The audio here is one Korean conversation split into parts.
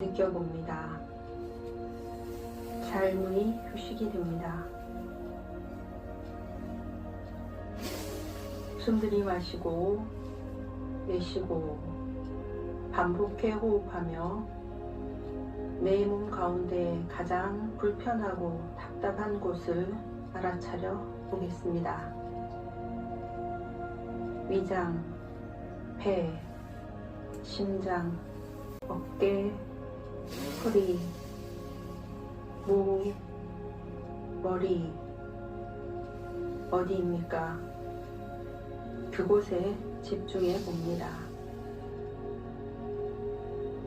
느껴봅니다. 삶의 휴식이 됩니다. 숨 들이마시고 내쉬고 반복해 호흡하며 내 몸 가운데 가장 불편하고 답답한 곳을 알아차려 보겠습니다. 위장, 배, 심장, 어깨, 허리, 목, 머리, 어디입니까? 그곳에 집중해 봅니다.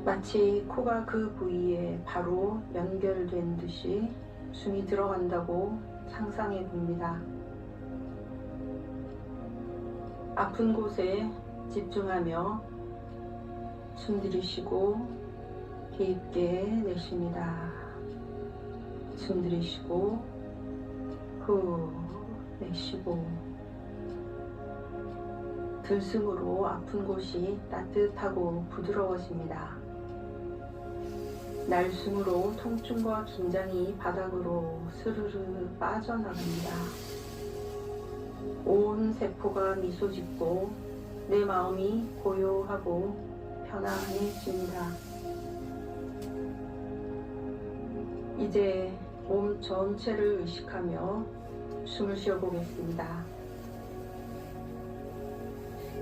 마치 코가 그 부위에 바로 연결된 듯이 숨이 들어간다고 상상해 봅니다. 아픈 곳에 집중하며 숨 들이쉬고 깊게 내쉽니다. 숨 들이쉬고 후 내쉬고 들숨으로 아픈 곳이 따뜻하고 부드러워집니다. 날숨으로 통증과 긴장이 바닥으로 스르르 빠져나갑니다. 온 세포가 미소 짓고 내 마음이 고요하고 편안해집니다. 이제 몸 전체를 의식하며 숨을 쉬어 보겠습니다.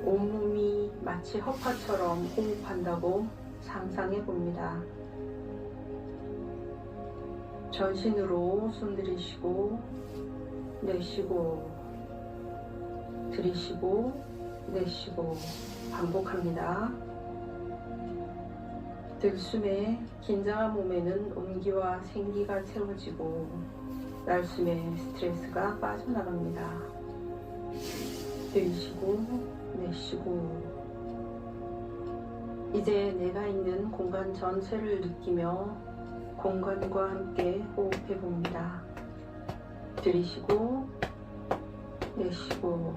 온몸이 마치 허파처럼 호흡한다고 상상해 봅니다. 전신으로 숨 들이쉬고 내쉬고 들이쉬고 내쉬고 반복합니다. 들숨에 긴장한 몸에는 온기와 생기가 채워지고 날숨에 스트레스가 빠져나갑니다. 들이쉬고 내쉬고 이제 내가 있는 공간 전체를 느끼며 공간과 함께 호흡해 봅니다. 들이쉬고 내쉬고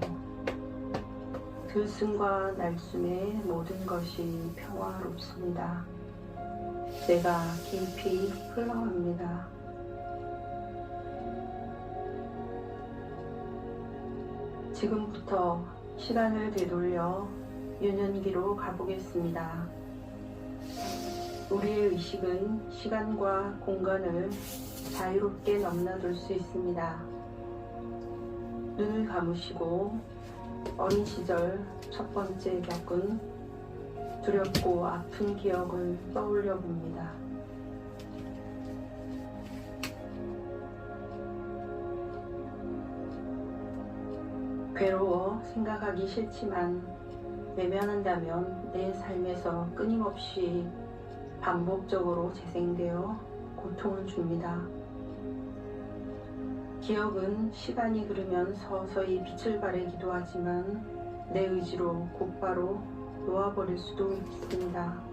들숨과 날숨의 모든 것이 평화롭습니다. 내가 깊이 흘러갑니다. 지금부터 시간을 되돌려 유년기로 가보겠습니다. 우리의 의식은 시간과 공간을 자유롭게 넘나들 수 있습니다. 눈을 감으시고 어린 시절 첫 번째 겪은 두렵고 아픈 기억을 떠올려 봅니다. 괴로워 생각하기 싫지만 외면한다면 내 삶에서 끊임없이 반복적으로 재생되어 고통을 줍니다. 기억은 시간이 흐르면 서서히 빛을 발하기도 하지만 내 의지로 곧바로 놓아버릴 수도 있습니다.